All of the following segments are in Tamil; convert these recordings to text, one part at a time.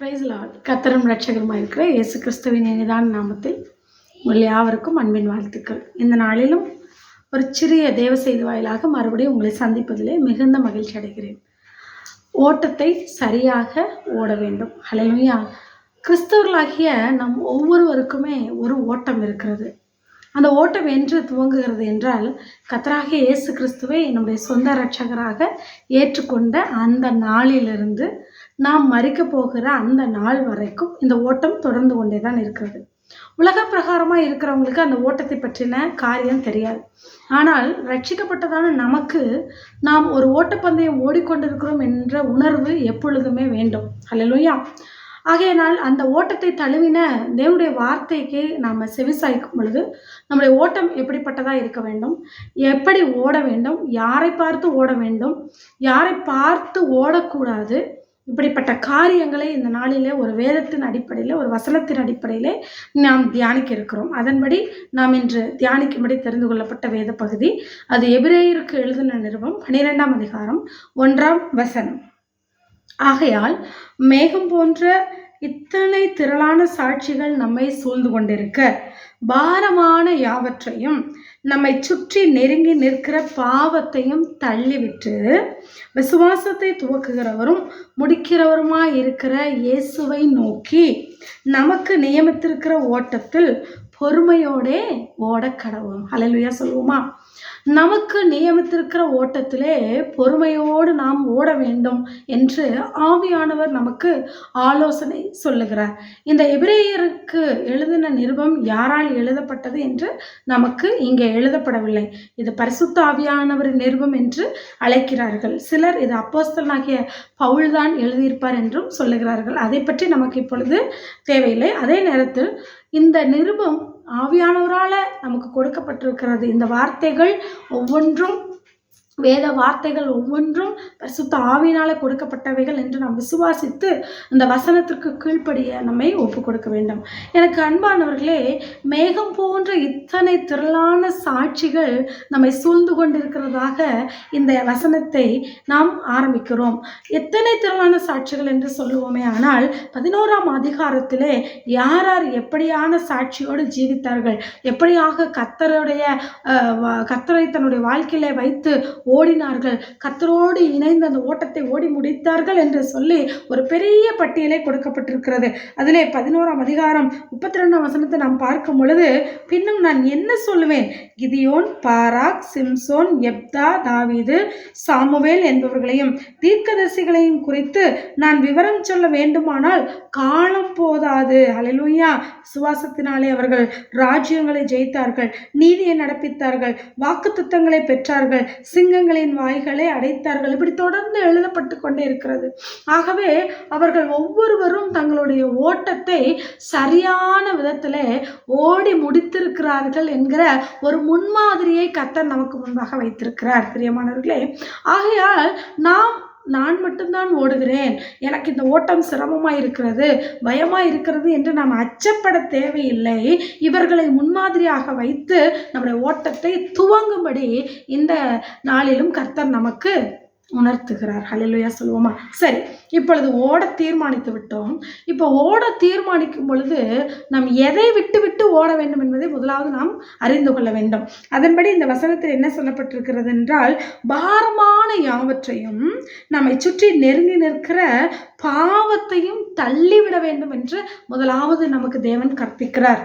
பிரைஸ் லார்ட் கத்தரும் ரட்சகருமாக இருக்கிற இயேசு கிறிஸ்துவின் இனிதான நாமத்தில் உங்கள் யாவருக்கும் அன்பின் வாழ்த்துக்கள். இந்த நாளிலும் ஒரு சிறிய தேவ செய்தி வாயிலாக மறுபடியும் உங்களை சந்திப்பதிலே மிகுந்த மகிழ்ச்சி அடைகிறேன். ஓட்டத்தை சரியாக ஓட வேண்டும். அலையா கிறிஸ்தவர்களாகிய நம் ஒவ்வொருவருக்குமே ஒரு ஓட்டம் இருக்கிறது. அந்த ஓட்டம் என்று துவங்குகிறது என்றால் கத்தராகிய இயேசு கிறிஸ்துவை நம்முடைய சொந்த ரட்சகராக ஏற்றுக்கொண்ட அந்த நாளிலிருந்து நாம் மறிக்க போகிற அந்த நாள் வரைக்கும் இந்த ஓட்டம் தொடர்ந்து கொண்டே தான் இருக்கிறது. உலக பிரகாரமாக இருக்கிறவங்களுக்கு அந்த ஓட்டத்தை பற்றின காரியம் தெரியாது. ஆனால் ரட்சிக்கப்பட்டதான நமக்கு நாம் ஒரு ஓட்டப்பந்தயம் ஓடிக்கொண்டிருக்கிறோம் என்ற உணர்வு எப்பொழுதுமே வேண்டும். அல்லலுயா ஆகையினால் அந்த ஓட்டத்தை தழுவின தேவனுடைய வார்த்தைக்கு நாம் செவிசாய்க்கும் பொழுது நம்முடைய ஓட்டம் எப்படிப்பட்டதாக இருக்க வேண்டும்? எப்படி ஓட வேண்டும்? யாரை பார்த்து ஓட வேண்டும்? யாரை பார்த்து ஓடக்கூடாது? இப்படிப்பட்ட காரியங்களை இந்த நாளிலே ஒரு வேதத்தின் அடிப்படையில் ஒரு வசனத்தின் அடிப்படையிலே நாம் தியானிக்க இருக்கிறோம். அதன்படி நாம் இன்று தியானிக்கும்படி தெரிந்து கொள்ளப்பட்ட வேத பகுதி அது எபிரேயருக்கு எழுதின நிறுவம் பன்னிரெண்டாம் அதிகாரம் ஒன்றாம் வசனம். ஆகையால் மேகம் போன்ற இத்தனை திரளான சாட்சிகள் நம்மை சூழ்ந்து கொண்டிருக்க பாரமான யாவற்றையும் நம்மை சுற்றி நெருங்கி நிற்கிற பாவத்தையும் தள்ளிவிட்டு விசுவாசத்தை துவக்குகிறவரும் முடிக்கிறவருமாய் இருக்கிற இயேசுவை நோக்கி நமக்கு நியமித்திருக்கிற ஓட்டத்தில் பொறுமையோடே ஓடக்கடவும். ஹalleluya சொல்லுவோமா? நமக்கு நியமித்திருக்கிற ஓட்டத்திலே பொறுமையோடு நாம் ஓட வேண்டும் என்று ஆவியானவர் நமக்கு ஆலோசனை சொல்லுகிறார். இந்த எபிரேயருக்கு எழுதின நிருபம் யாரால் எழுதப்பட்டது என்று நமக்கு இங்கே எழுதப்படவில்லை. இது பரிசுத்த ஆவியானவரின் நிருபம் என்று அழைக்கிறார்கள். சிலர் இது அப்போஸ்தலனாகிய பவுல்தான் எழுதியிருப்பார் என்றும் சொல்லுகிறார்கள். அதை பற்றி நமக்கு இப்பொழுது தேவையில்லை. அதே நேரத்தில் இந்த நிருபம் ஆவியானவரால் நமக்கு கொடுக்கப்பட்டிருக்கிறது. இந்த வார்த்தைகள் ஒவ்வொன்றும் வேத வார்த்தைகள் ஒவ்வொன்றும் பரிசுத்த ஆவினால கொடுக்கப்பட்டவைகள் என்று நாம் விசுவாசித்து அந்த வசனத்திற்கு கீழ்ப்படிய நம்மை ஒப்பு கொடுக்க வேண்டும். எனக்கு அன்பானவர்களே மேகம் போன்ற இத்தனை திரளான சாட்சிகள் நம்மை சூழ்ந்து கொண்டிருக்கிறதாக இந்த வசனத்தை நாம் ஆரம்பிக்கிறோம். எத்தனை திரளான சாட்சிகள் என்று சொல்லுவோமே ஆனால் பதினோராம் அதிகாரத்திலே யார் யார் எப்படியான சாட்சியோடு ஜீவித்தார்கள்? எப்படியாக கத்தருடைய கத்தரை தன்னுடைய வாழ்க்கையிலே வைத்து ஓடினார்கள். கத்தரோடு இணைந்து அந்த ஓட்டத்தை ஓடி முடித்தார்கள் என்று சொல்லி ஒரு பெரிய பட்டியலே கொடுக்கப்பட்டிருக்கிறது. அதிலே பதினோராம் அதிகாரம் முப்பத்தி ரெண்டாம் வசனத்தை நாம் பார்க்கும் பொழுது பின்னும் நான் என்ன சொல்லுவேன்? கிதியோன் பாராக் சிம்சோன் எப்தா தாவீது சாமுவேல் என்பவர்களையும் தீர்க்கதரிசிகளையும் குறித்து நான் விவரம் சொல்ல வேண்டுமானால் காலம் போதாது. ஹalleluya. சுவாசத்தினாலே அவர்கள் ராஜ்யங்களை ஜெயித்தார்கள் நீதியை நடப்பித்தார்கள் வாக்கு பெற்றார்கள் சிங்க சிங்கங்களின் வாய்களை அடைத்தார்கள். இப்படி தொடர்ந்து எழுதப்பட்டு கொண்டே இருக்கிறது. ஆகவே அவர்கள் ஒவ்வொருவரும் தங்களுடைய ஓட்டத்தை சரியான விதத்தில் ஓடி முடித்திருக்கிறார்கள் என்கிற ஒரு முன்மாதிரியை கத்தர் நமக்கு முன்பாக வைத்திருக்கிறார். பிரியமானவர்களே ஆகையால் நாம் நான் மட்டும்தான் ஓடுகிறேன். எனக்கு இந்த ஓட்டம் சிரமமாக இருக்கிறது பயமாக இருக்கிறது என்று நாம் அச்சப்பட தேவையில்லை. இவர்களை முன்மாதிரியாக வைத்து நம்முடைய ஓட்டத்தை துவங்கும்படி இந்த நாளிலும் கர்த்தர் நமக்கு உணர்த்துகிறார். ஹalleluya சொல்லுவோமா? சரி இப்பொழுது ஓட தீர்மானித்து விட்டோம். இப்போ ஓட தீர்மானிக்கும் பொழுது நாம் எதை விட்டு விட்டு ஓட வேண்டும் என்பதை முதலாவது நாம் அறிந்து கொள்ள வேண்டும். அதன்படி இந்த வசனத்தில் என்ன சொல்லப்பட்டிருக்கிறது என்றால் பாரமான யாவற்றையும் நம்மை சுற்றி நெருங்கி நிற்கிற பாவத்தையும் தள்ளிவிட வேண்டும் என்று முதலாவது நமக்கு தேவன் கற்பிக்கிறார்.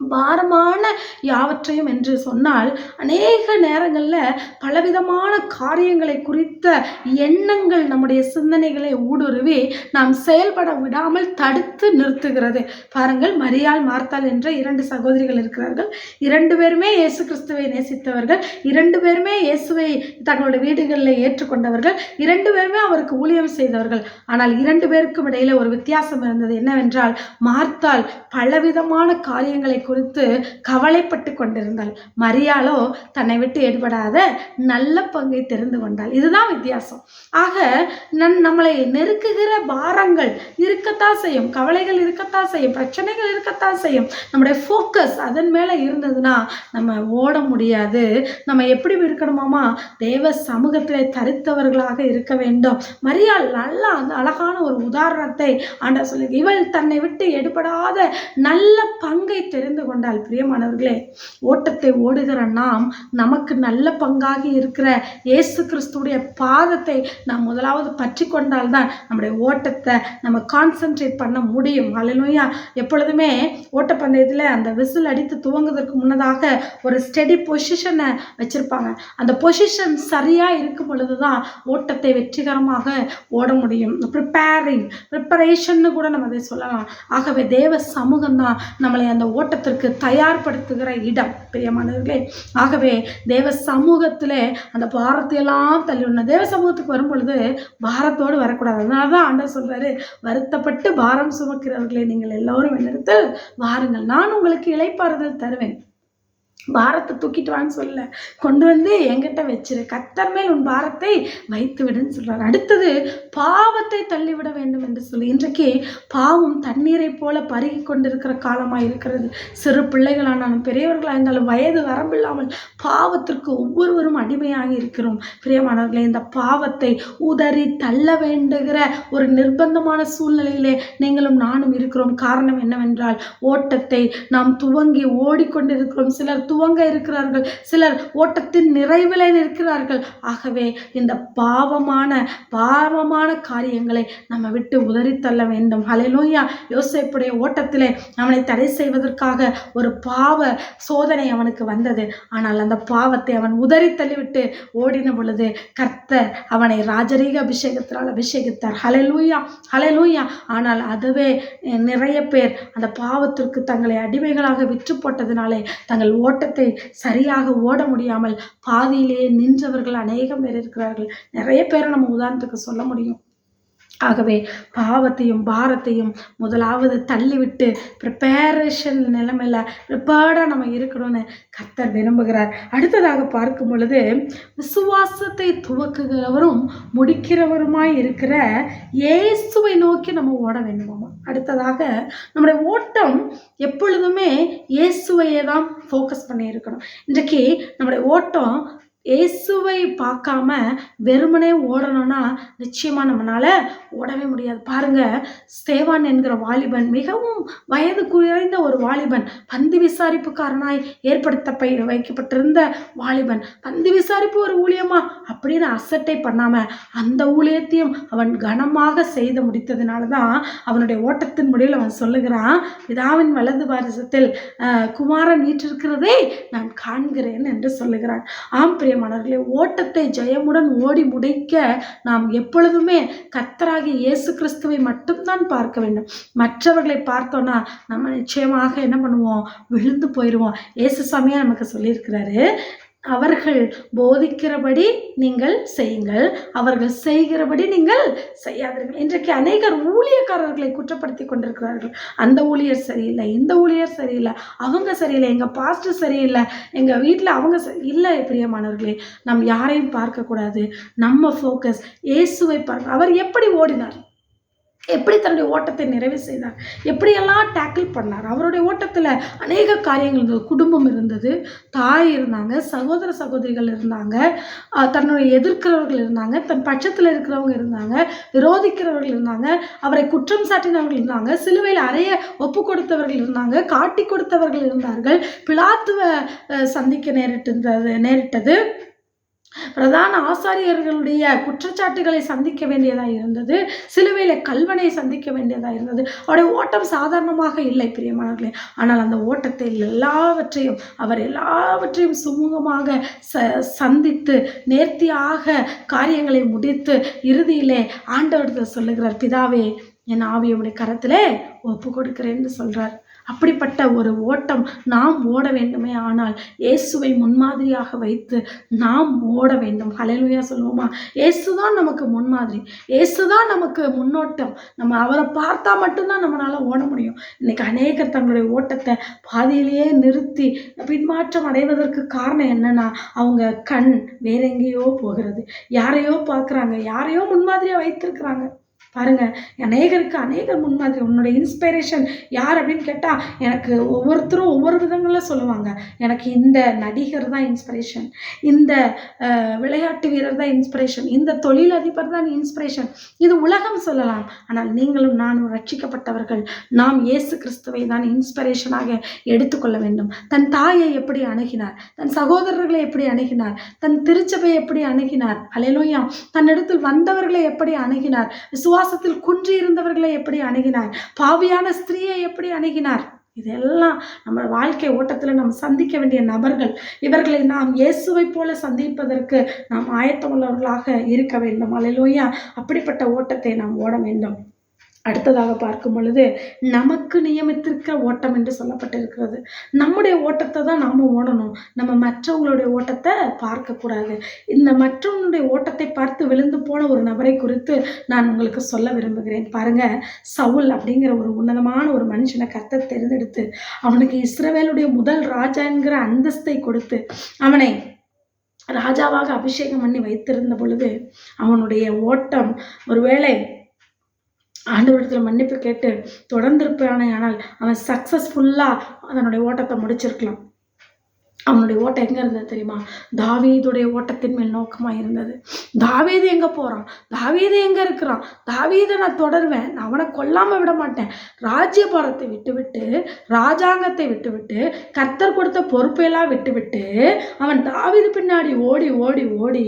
பாரமான யாவற்றையும் என்று சொன்னால் அநேக நேரங்களில் பலவிதமான காரியங்களை குறித்த எண்ணங்கள் நம்முடைய சிந்தனைகளை ஊடுருவி நாம் செயல்பட விடாமல் தடுத்து நிறுத்துகிறது. பாருங்கள் மரியாள் மார்த்தாள் என்ற இரண்டு சகோதரிகள் இருக்கிறார்கள். இரண்டு பேருமே இயேசு கிறிஸ்துவை நேசித்தவர்கள். இரண்டு பேருமே இயேசுவை தங்களுடைய வீடுகளில் ஏற்றுக்கொண்டவர்கள். இரண்டு பேருமே அவருக்கு ஊழியம் செய்தவர்கள். ஆனால் இரண்டு பேருக்கும் இடையில ஒரு வித்தியாசம் இருந்தது என்னவென்றால் மார்த்தாள் பலவிதமான காரியங்களை குறித்து கவலைப்பட்டு கொண்டிருந்தாள். மரியாளோ தன்னை விட்டு ஏற்படாத நல்ல பங்கை தெரிந்து கொண்டாள். இதுதான் வித்தியாசம். ஆக நன் நம்மளை நெருக்குகிற பாரங்கள் இருக்கத்தான் செய்யும். கவலைகள் இருக்கத்தான் செய்யும். பிரச்சனைகள் இருக்கத்தான் செய்யும். நம்முடைய ஃபோக்கஸ் அதன் மேலே இருந்ததுன்னா நம்ம ஓட முடியாது. நம்ம எப்படி இருக்கணுமாமா? தேவ சமூகத்தில் தரித்தவர்களாக இருக்க வேண்டும். மரியாள் நல்ல அந்த அழகான ஒரு உதாரணத்தை ஆண்டா சொல்லி இவள் தன்னை விட்டு எடுபடாத நல்ல பங்கை தெரிந்து கொண்டாள் பிரியமானவர்களே ஓட்டத்தை ஓடுகிற நாம் நமக்கு நல்ல பங்காகி இருக்கிற இயேசு கிறிஸ்துடைய பாதத்தை நாம் முதலாவது பற்றி கொண்டால்தான் நம்முடைய ஓட்டத்தை நம்ம கான்சென்ட்ரேட் பண்ண முடியும். அல்லையா எப்பொழுதுமே ஓட்டப்பந்தயத்தில் அந்த விசில் அடித்து துவங்குவதற்கு முன்னதாக ஒரு ஸ்டெடி பொசிஷனை வச்சுருப்பாங்க. அந்த பொசிஷன் சரியாக இருக்கும் பொழுது தான் ஓட்டத்தை வெற்றிகரமாக ஓட முடியும். ப்ரிப்பேரிங் ப்ரிப்பரேஷன்னு கூட நம்ம அதை சொல்லலாம். ஆகவே தேவ சமூகம் தான் நம்மளை அந்த ஓட்டத்தை ஓட்டத்திற்கு தயார்படுத்துகிற இடம். பிரியமானவர்களே ஆகவே தேவ சமூகத்தில் அந்த பாரத்தையெல்லாம் தள்ளிவிடணும் தேவ சமூகத்துக்கு வரும் பொழுது பாரத்தோடு வரக்கூடாது. அதனால தான் ஆண்டவர் சொல்கிறாரு வருத்தப்பட்டு பாரம் சுமக்கிறவர்களே நீங்கள் எல்லோரும் என்னிடத்தில் வாருங்கள். நான் உங்களுக்கு இழைப்பாறுதல் தருவேன். பாரத்தை தூக்கிட்டு வான்னு சொல்லல. கொண்டு வந்து என்கிட்ட வச்சிரு. கத்தர் மேல் உன் பாரத்தை வைத்து விடுன்னு சொல்கிறார் அடுத்தது பாவத்தை தள்ளிவிட வேண்டும் என்று சொல்லி. இன்றைக்கு பாவம் தண்ணீரை போல பருகி கொண்டிருக்கிற காலமாக இருக்கிறது. சிறு பிள்ளைகளானாலும் பெரியவர்களாக இருந்தாலும் வயது வரம்பில்லாமல் பாவத்திற்கு ஒவ்வொருவரும் அடிமையாகி இருக்கிறோம். பிரியமானவர்களே இந்த பாவத்தை உதறி தள்ள வேண்டுகிற ஒரு நிர்பந்தமான சூழ்நிலையிலே நீங்களும் நானும் இருக்கிறோம். காரணம் என்னவென்றால் ஓட்டத்தை நாம் துவங்கி ஓடிக்கொண்டிருக்கிறோம். சிலர் துவங்க இருக்கிறார்கள். சிலர் ஓட்டத்தின் நிறைவில் நிற்கிறார்கள். ஆகவே இந்த பாவமான பாவமான காரியங்களை நம்ம விட்டு உதறி தள்ள வேண்டும். ஹalleluya யோசிப்புடைய ஓட்டத்திலே அவனை தடை செய்வதற்காக ஒரு பாவ சோதனை அவனுக்கு வந்தது. ஆனால் அந்த பாவத்தை அவன் உதறி தள்ளிவிட்டு ஓடின பொழுது கர்த்தர் அவனை ராஜரீக அபிஷேகத்தினால் அபிஷேகித்தார். ஹலெலூயா ஹலெலூயா ஆனால் அதுவே நிறைய பேர் அந்த பாவத்திற்கு தங்களை அடிமைகளாக விற்று போட்டதினாலே தங்கள் ஓட்ட ஓட்டத்தை சரியாக ஓட முடியாமல் பாதியிலேயே நின்றவர்கள் அநேகம் பேர் இருக்கிறார்கள். நிறைய பேரை நம்ம உதாரணத்துக்கு சொல்ல முடியும். ஆகவே பாவத்தையும் பாரத்தையும் முதலாவது தள்ளிவிட்டு ப்ரிப்பேரேஷன் நிலைமையில் ப்ரிப்பேர்டாக நம்ம இருக்கணும்னு கத்தர் விரும்புகிறார். அடுத்ததாக பார்க்கும் பொழுது விசுவாசத்தை துவக்குகிறவரும் முடிக்கிறவருமாய் இருக்கிற இயேசுவை நோக்கி நம்ம ஓட வேண்டுமாமா? அடுத்ததாக நம்முடைய ஓட்டம் எப்பொழுதுமே இயேசுவையே தான் ஃபோக்கஸ் பண்ணி இருக்கணும் இன்றைக்கு நம்முடைய ஓட்டம் இயேசுவை பார்க்காம வெறுமனே ஓடணும்னா நிச்சயமாக நம்மளால் ஓடவே முடியாது. பாருங்க ஸ்தேவான் என்கிற வாலிபன் மிகவும் வயது குறைந்த ஒரு வாலிபன் பந்து விசாரிப்புக்காரனாய் ஏற்படுத்த வைக்கப்பட்டிருந்த வாலிபன். பந்து விசாரிப்பு ஒரு ஊழியமா? அப்படின்னு அசட்டை பண்ணாமல் அந்த ஊழியத்தையும் அவன் கனமாக செய்து முடித்ததுனால தான் அவனுடைய ஓட்டத்தின் முடிவில் அவன் சொல்லுகிறான் பிதாவின் வலது பாரசத்தில் குமாரன் வீற்றிருக்கிறதே நான் காண்கிறேன் என்று சொல்லுகிறான். ஆம் பிரியமானவர்களே ஓட்டத்தை ஜெயமுடன் ஓடி முடிக்க நாம் எப்பொழுதுமே கத்தராகி இயேசு கிறிஸ்துவை மட்டும்தான் பார்க்க வேண்டும். மற்றவர்களை பார்த்தோன்னா நம்ம நிச்சயமாக என்ன பண்ணுவோம்? விழுந்து போயிடுவோம் இயேசு சாமியாக நமக்கு சொல்லியிருக்கிறாரு அவர்கள் போதிக்கிறபடி நீங்கள் செய்யுங்கள். அவர்கள் செய்கிறபடி நீங்கள் செய்யாதீர்கள். இன்றைக்கு அநேகர் ஊழியக்காரர்களை குற்றப்படுத்தி கொண்டிருக்கிறார்கள். அந்த ஊழியர் சரியில்லை இந்த ஊழியர் சரியில்லை அவங்க சரியில்லை எங்கள் பாஸ்டர் சரியில்லை எங்கள் வீட்டில் அவங்க இல்லை பிரியமானவர்களே நம் யாரையும் பார்க்கக்கூடாது. நம்ம ஃபோக்கஸ் இயேசுவை பார்க்க அவர் எப்படி ஓடினார்? எப்படி தன்னுடைய ஓட்டத்தை நிறைவு செய்தார்? எப்படியெல்லாம் டேக்கிள் பண்ணார்? அவருடைய ஓட்டத்தில் அநேக காரியங்கள் இருந்தது குடும்பம் இருந்தது தாய் இருந்தாங்க சகோதர சகோதரிகள் இருந்தாங்க தன்னுடைய எதிர்க்கிறவர்கள் இருந்தாங்க தன் பட்சத்தில் இருக்கிறவங்க இருந்தாங்க விரோதிக்கிறவர்கள் இருந்தாங்க அவரை குற்றம் சாட்டினவர்கள் இருந்தாங்க சிலுவையில் அறைய ஒப்பு கொடுத்தவர்கள் இருந்தாங்க காட்டி கொடுத்தவர்கள் இருந்தார்கள் பிளாத்துவை சந்திக்க நேரிட்டு நேரிட்டது. பிரதான ஆசாரியர்களுடைய குற்றச்சாட்டுகளை சந்திக்க வேண்டியதாக இருந்தது. சிலுவையில் கல்வனை சந்திக்க வேண்டியதாக இருந்தது. அவருடைய ஓட்டம் சாதாரணமாக இல்லை பிரியமானவர்களே. ஆனால் அந்த ஓட்டத்தில் எல்லாவற்றையும் அவர் எல்லாவற்றையும் சுமூகமாக ச சந்தித்து நேர்த்தியாக காரியங்களை முடித்து இறுதியிலே ஆண்டவர்கள் சொல்லுகிறார் பிதாவே என் ஆவியுடைய கரத்திலே ஒப்பு கொடுக்கிறேன்னு சொல்கிறார் அப்படிப்பட்ட ஒரு ஓட்டம் நாம் ஓட வேண்டுமே ஆனால் இயேசுவை முன்மாதிரியாக வைத்து நாம் ஓட வேண்டும். கலையிலுயா சொல்லுவோமா? இயேசு தான் நமக்கு முன்மாதிரி. இயேசு தான் நமக்கு முன்னோட்டம். நம்ம அவரை பார்த்தா மட்டும்தான் நம்மளால் ஓட முடியும். இன்னைக்கு அநேகர் தங்களுடைய ஓட்டத்தை பாதியிலேயே நிறுத்தி பின்மாற்றம் அடைவதற்கு காரணம் என்னன்னா அவங்க கண் வேற எங்கேயோ போகிறது. யாரையோ பார்க்குறாங்க. யாரையோ முன்மாதிரியாக வைத்திருக்கிறாங்க. பாருங்க அநேகருக்கு அநேகர் முன்மாதிரி உன்னோட இன்ஸ்பிரேஷன் யார் அப்படின்னு கேட்டால் எனக்கு ஒவ்வொருத்தரும் ஒவ்வொரு விதங்களில் சொல்லுவாங்க. எனக்கு இந்த நடிகர் தான் இன்ஸ்பிரேஷன் இந்த விளையாட்டு வீரர் தான் இன்ஸ்பிரேஷன் இந்த தொழிலதிபர் தான் இன்ஸ்பிரேஷன் இது உலகம் சொல்லலாம். ஆனால் நீங்களும் நானும் ரட்சிக்கப்பட்டவர்கள். நாம் இயேசு கிறிஸ்துவை தான் இன்ஸ்பிரேஷனாக எடுத்துக்கொள்ள வேண்டும். தன் தாயை எப்படி அணுகினார்? தன் சகோதரர்களை எப்படி அணுகினார்? தன் திருச்சபை எப்படி அணுகினார்? அலையிலோயா தன்னிடத்தில் வந்தவர்களை எப்படி அணுகினார்? உபவாசத்தில் குன்றி இருந்தவர்களை எப்படி அணுகினார்? பாவியான ஸ்திரீயை எப்படி அணுகினார்? இதெல்லாம் நம்ம வாழ்க்கை ஓட்டத்தில் நாம் சந்திக்க வேண்டிய நபர்கள். இவர்களை நாம் இயேசுவை போல சந்திப்பதற்கு நாம் ஆயத்தமுள்ளவர்களாக இருக்க வேண்டும். அலையிலோயா அப்படிப்பட்ட ஓட்டத்தை நாம் ஓட வேண்டும். அடுத்ததாக பார்க்கும் பொழுது நமக்கு நியமித்திருக்கிற ஓட்டம் என்று சொல்லப்பட்டிருக்கிறது. நம்முடைய ஓட்டத்தை தான் நாம் ஓடணும். நம்ம மற்றவங்களுடைய ஓட்டத்தை பார்க்கக்கூடாது. இந்த மற்றவங்களுடைய ஓட்டத்தை பார்த்து விழுந்து போன ஒரு நபரை குறித்து நான் உங்களுக்கு சொல்ல விரும்புகிறேன். பாருங்க சவுல் அப்படிங்கிற ஒரு உன்னதமான ஒரு மனுஷனை கர்த்தர் தேர்ந்தெடுத்து அவனுக்கு இஸ்ரவேலுடைய முதல் ராஜா என்கிற அந்தஸ்தை கொடுத்து அவனை ராஜாவாக அபிஷேகம் பண்ணி வைத்திருந்த பொழுது அவனுடைய ஓட்டம் ஒருவேளை ஆண்டவரிடத்தில் மன்னிப்பு கேட்டு தொடர்ந்திருப்பானே ஆனால் அவன் சக்ஸஸ்ஃபுல்லாக அதனுடைய ஓட்டத்தை முடிச்சிருக்கலாம். அவனுடைய ஓட்டம் எங்கே இருந்தது தெரியுமா? தாவீதுடைய ஓட்டத்தின் மேல் நோக்கமாக இருந்தது. தாவீது எங்கே போகிறான் தாவீது எங்கே இருக்கிறான்? தாவீதை நான் தொடருவேன். நான் அவனை கொல்லாமல் விட மாட்டேன். ராஜ்யபாரத்தை விட்டுவிட்டு ராஜாங்கத்தை விட்டுவிட்டு கர்த்தர் கொடுத்த பொறுப்பையெல்லாம் விட்டுவிட்டு அவன் தாவீது பின்னாடி ஓடி ஓடி ஓடி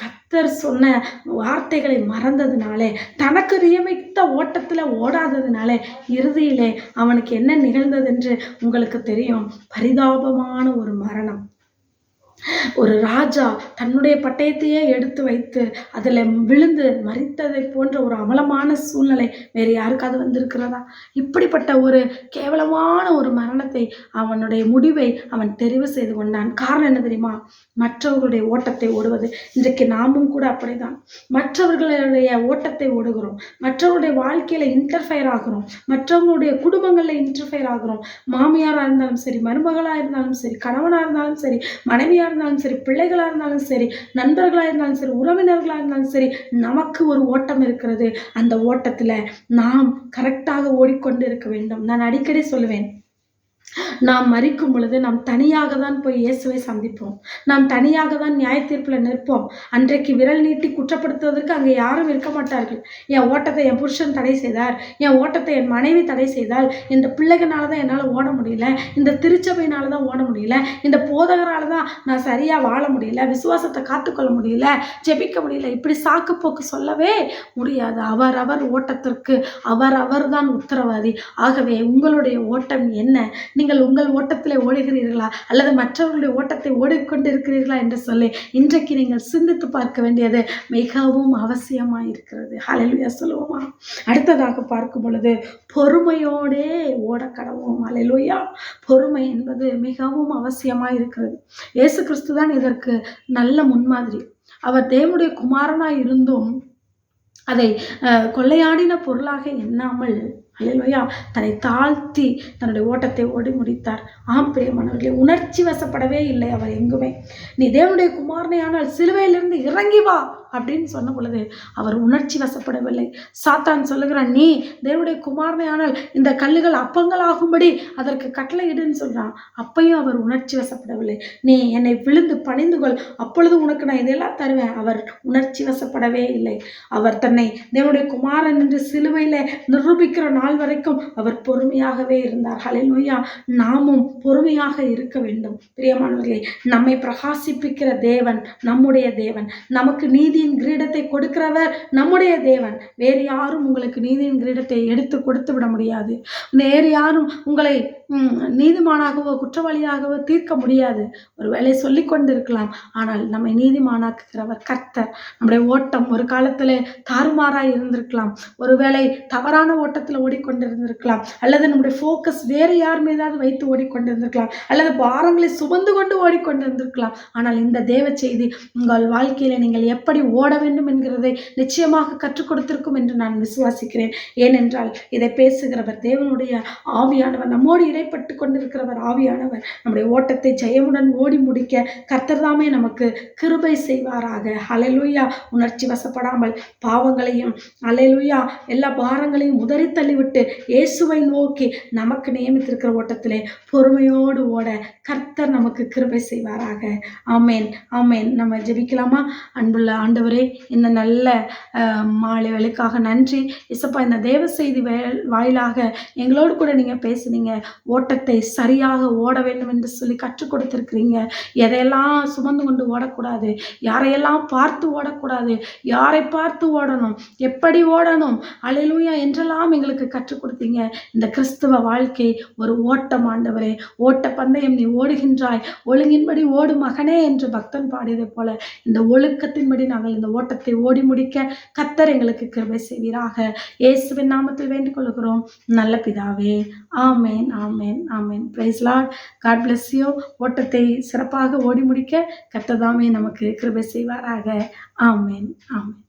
கத் கர்த்தர் சொன்ன வார்த்தைகளை மறந்ததுனாலே தனக்கு நியமித்த ஓட்டத்தில் ஓடாததுனாலே இறுதியிலே அவனுக்கு என்ன நிகழ்ந்தது என்று உங்களுக்கு தெரியும். பரிதாபமான ஒரு மரணம். ஒரு ராஜா தன்னுடைய பட்டயத்தையே எடுத்து வைத்து அதில் விழுந்து மறித்ததை போன்ற ஒரு அமலமான சூழ்நிலை வேறு யாருக்காவது வந்திருக்கிறதா? இப்படிப்பட்ட ஒரு கேவலமான ஒரு மரணத்தை அவனுடைய முடிவை அவன் தெரிவு செய்து கொண்டான். காரணம் என்ன தெரியுமா? மற்றவர்களுடைய ஓட்டத்தை ஓடுவது. இன்றைக்கு நாமும் கூட அப்படிதான். மற்றவர்களுடைய ஓட்டத்தை ஓடுகிறோம். மற்றவர்களுடைய வாழ்க்கையில இன்டர்ஃபயர் ஆகிறோம். மற்றவங்களுடைய குடும்பங்களில் இன்டர்ஃபயர் ஆகிறோம். மாமியாராக இருந்தாலும் சரி மருமகளாக இருந்தாலும் சரி கணவனாக இருந்தாலும் சரி மனைவியாக இருந்தாலும் சரி பிள்ளைகளாக இருந்தாலும் சரி நண்பர்களாக இருந்தாலும் சரி உறவினர்களாக இருந்தாலும் சரி நமக்கு ஒரு ஓட்டம் இருக்கிறது. அந்த ஓட்டத்தில் நாம் கரெக்டாக ஓடிக்கொண்டு இருக்க வேண்டும். நான் அடிக்கடி சொல்லுவேன் நாம் மறிக்கும் பொழுது நாம் தனியாக தான் போய் இயேசுவை சந்திப்போம். நாம் தனியாக தான் நியாய தீர்ப்பில் நிற்போம். அன்றைக்கு விரல் நீட்டி குற்றப்படுத்துவதற்கு அங்கே யாரும் இருக்க மாட்டார்கள். என் ஓட்டத்தை என் புருஷன் தடை செய்தார். என் ஓட்டத்தை என் மனைவி தடை செய்தால் இந்த பிள்ளைகளால தான் என்னால் ஓட முடியல. இந்த திருச்சபையினால தான் ஓட முடியல. இந்த போதகரால தான் நான் சரியாக வாழ முடியல. விசுவாசத்தை காத்துக்கொள்ள முடியல. ஜெபிக்க முடியல. இப்படி சாக்கு போக்கு சொல்லவே முடியாது. அவரவர் ஓட்டத்திற்கு அவரவர் தான் உத்தரவாதி. ஆகவே உங்களுடைய ஓட்டம் என்ன? நீங்கள் உங்கள் ஓட்டத்தில் ஓடுகிறீர்களா? அல்லது மற்றவர்களுடைய ஓட்டத்தை ஓடிக்கொண்டிருக்கிறீர்களா என்று சொல்லி இன்றைக்கு நீங்கள் சிந்தித்து பார்க்க வேண்டியது மிகவும் அவசியமாக இருக்கிறது. ஹalleluya சொல்லுவோமா? அடுத்ததாக பார்க்கும் பொழுது பொறுமையோடே ஓட கடவோம் அலையிலுயா பொறுமை என்பது மிகவும் அவசியமாக இருக்கிறது. இயேசு கிறிஸ்து தான் இதற்கு நல்ல முன்மாதிரி. அவர் தேவனுடைய குமாரனாக இருந்தும் அதை கொள்ளையாடின பொருளாக எண்ணாமல் அல்லையா தன்னை தாழ்த்தி தன்னுடைய ஓட்டத்தை ஓடி முடித்தார். ஆம் பிரியமானவர்களே உணர்ச்சி வசப்படவே இல்லை அவர் எங்குமே. நீ தேவனுடைய குமாரனை ஆனால் சிலுவையிலிருந்து இறங்கி வா. அப்படின்னு சொன்ன பொழுது அவர் உணர்ச்சி வசப்படவில்லை. சாத்தான் சொல்லுகிறான் நீ தேவனுடைய குமாரனை ஆனால் இந்த கல்லுகள் அப்பங்கள் ஆகும்படி அதற்கு கட்டளையிடுன்னு சொல்கிறான் அப்பையும் அவர் உணர்ச்சி வசப்படவில்லை. நீ என்னை விழுந்து பணிந்து கொள் அப்பொழுது உனக்கு நான் இதெல்லாம் தருவேன். அவர் உணர்ச்சி வசப்படவே இல்லை. அவர் தன்னை தேவனுடைய குமாரன் என்று சிலுவையில நிரூபிக்கிற நாள் வரைக்கும் அவர் பொறுமையாகவே இருந்தார். ஹalleluya. நாமும் பொறுமையாக இருக்க வேண்டும். பிரியமானவர்களே நம்மை பிரகாசிப்பிக்கிற தேவன் நம்முடைய தேவன். நமக்கு நீதி நீதியின் கிரீடத்தை கொடுக்கிறவர் நம்முடைய தேவன். வேறு யாரும் உங்களுக்கு நீதியின் கிரீடத்தை எடுத்து கொடுத்து விட முடியாது. வேறு யாரும் உங்களை நீதிமானாகவோ குற்றவாளியாகவோ தீர்க்க முடியாது. ஒருவேளை சொல்லி கொண்டிருக்கலாம். ஆனால் நம்மை நீதிமானாக்குகிறவர் கர்த்தர். நம்முடைய ஓட்டம் ஒரு காலத்தில் தாறுமாறாய் இருந்திருக்கலாம். ஒரு வேலை தவறான ஓட்டத்தில் ஓடிக்கொண்டிருந்திருக்கலாம். அல்லது நம்முடைய ஃபோக்கஸ் வேறு யார் மீதாவது வைத்து ஓடிக்கொண்டிருந்திருக்கலாம். அல்லது பாரங்களை சுமந்து கொண்டு ஓடிக்கொண்டிருந்திருக்கலாம். ஆனால் இந்த தேவ செய்தி உங்கள் வாழ்க்கையில் நீங்கள் எப்படி ஓட வேண்டும் என்கிறதை நிச்சயமாக கற்றுக் கொடுத்திருக்கும் என்று நான் விசுவாசிக்கிறேன். ஏனென்றால் இதை பேசுகிறவர் தேவனுடைய ஆவியானவர். நம்மோடு சிறைப்பட்டு கொண்டிருக்கிறவர் ஆவியானவர். நம்முடைய ஓட்டத்தை ஜெயமுடன் ஓடி முடிக்க கர்த்தர்தாமே நமக்கு கிருபை செய்வாராக. ஹalleluya. உணர்ச்சி வசப்படாமல் பாவங்களையும் ஹalleluya. எல்லா பாரங்களையும் உதறி தள்ளிவிட்டு இயேசுவை நோக்கி நமக்கு நியமித்திருக்கிற ஓட்டத்திலே பொறுமையோடு ஓட கர்த்தர் நமக்கு கிருபை செய்வாராக. ஆமேன். ஆமேன். நம்ம ஜெபிக்கலாமா? அன்புள்ள ஆண்டவரே இந்த நல்ல மாலை வேலைக்காக நன்றி. இசப்பா இந்த தேவ செய்தி வே- வாயிலாக எங்களோடு கூட நீங்கள் பேசுனீங்க. ஓட்டத்தை சரியாக ஓட வேண்டும் என்று சொல்லி கற்றுக் கொடுத்துருக்கிறீங்க. எதையெல்லாம் சுமந்து கொண்டு ஓடக்கூடாது யாரையெல்லாம் பார்த்து ஓடக்கூடாது யாரை பார்த்து ஓடணும் எப்படி ஓடணும் அலையிலூயா என்றெல்லாம் எங்களுக்கு கற்றுக் கொடுத்தீங்க. இந்த கிறிஸ்துவ வாழ்க்கை ஒரு ஓட்டம் ஆண்டவரே. ஓட்ட பந்தயம் நீ ஓடுகின்றாய். ஒழுங்கின்படி ஓடு மகனே என்று பக்தன் பாடியதை போல இந்த ஒழுக்கத்தின்படி நாங்கள் இந்த ஓட்டத்தை ஓடி முடிக்க கத்தர் எங்களுக்கு கிருபை செய்வீராக. இயேசுவின் நாமத்தில் வேண்டிக் கொள்கிறோம். நல்ல பிதாவே. ஆமேன் ஆமேன். ஆமேன் ஆமேன். லார்ட் காட் bless ஓட்டத்தை சிறப்பாக ஓடி முடிக்க கத்ததாமே நமக்கு கிருபை செய்வாராக. ஆமேன் ஆமேன்.